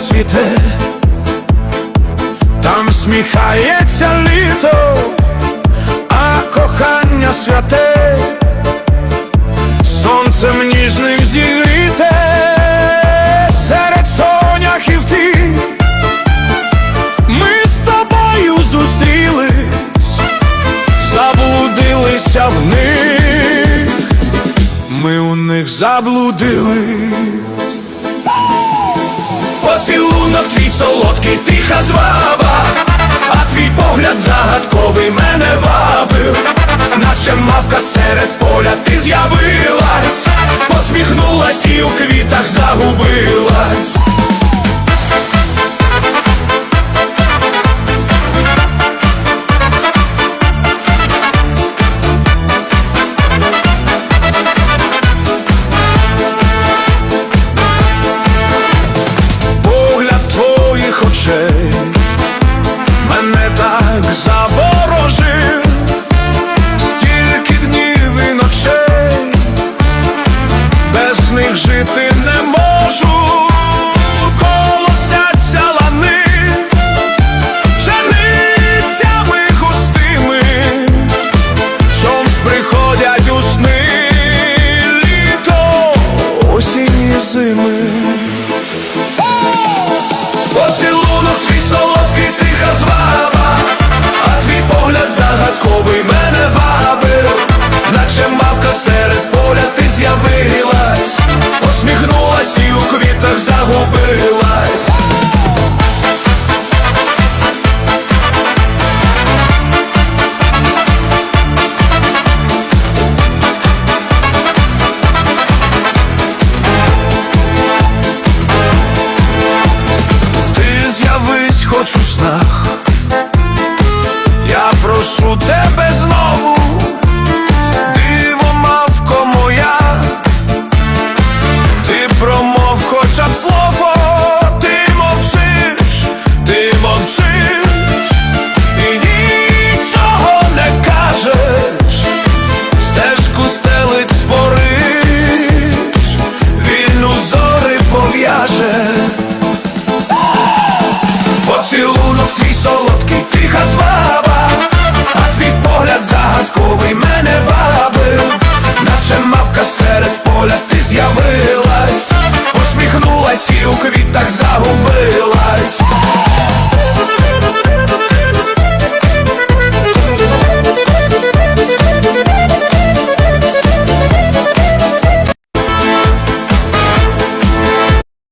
цвіте, там сміхається літо, а кохання святе, сонцем ніжним зігріте, серед соняхів ти, ми з тобою зустрілись, заблудилися в них, ми у них заблудились. Солодкий, тиха зваба, а твій погляд загадковий мене вабив, наче мавка серед поля ти з'явилась, посміхнулась і у квітах загубилась. Них жити не можу, колосяться лани, пшеницями густими, чомсь приходять у літо, осінь зими. солодкий тиха зваба, а твій погляд загадковий мене бабив, наче мавка серед поля ти з'явилась, посміхнулась і у квіт.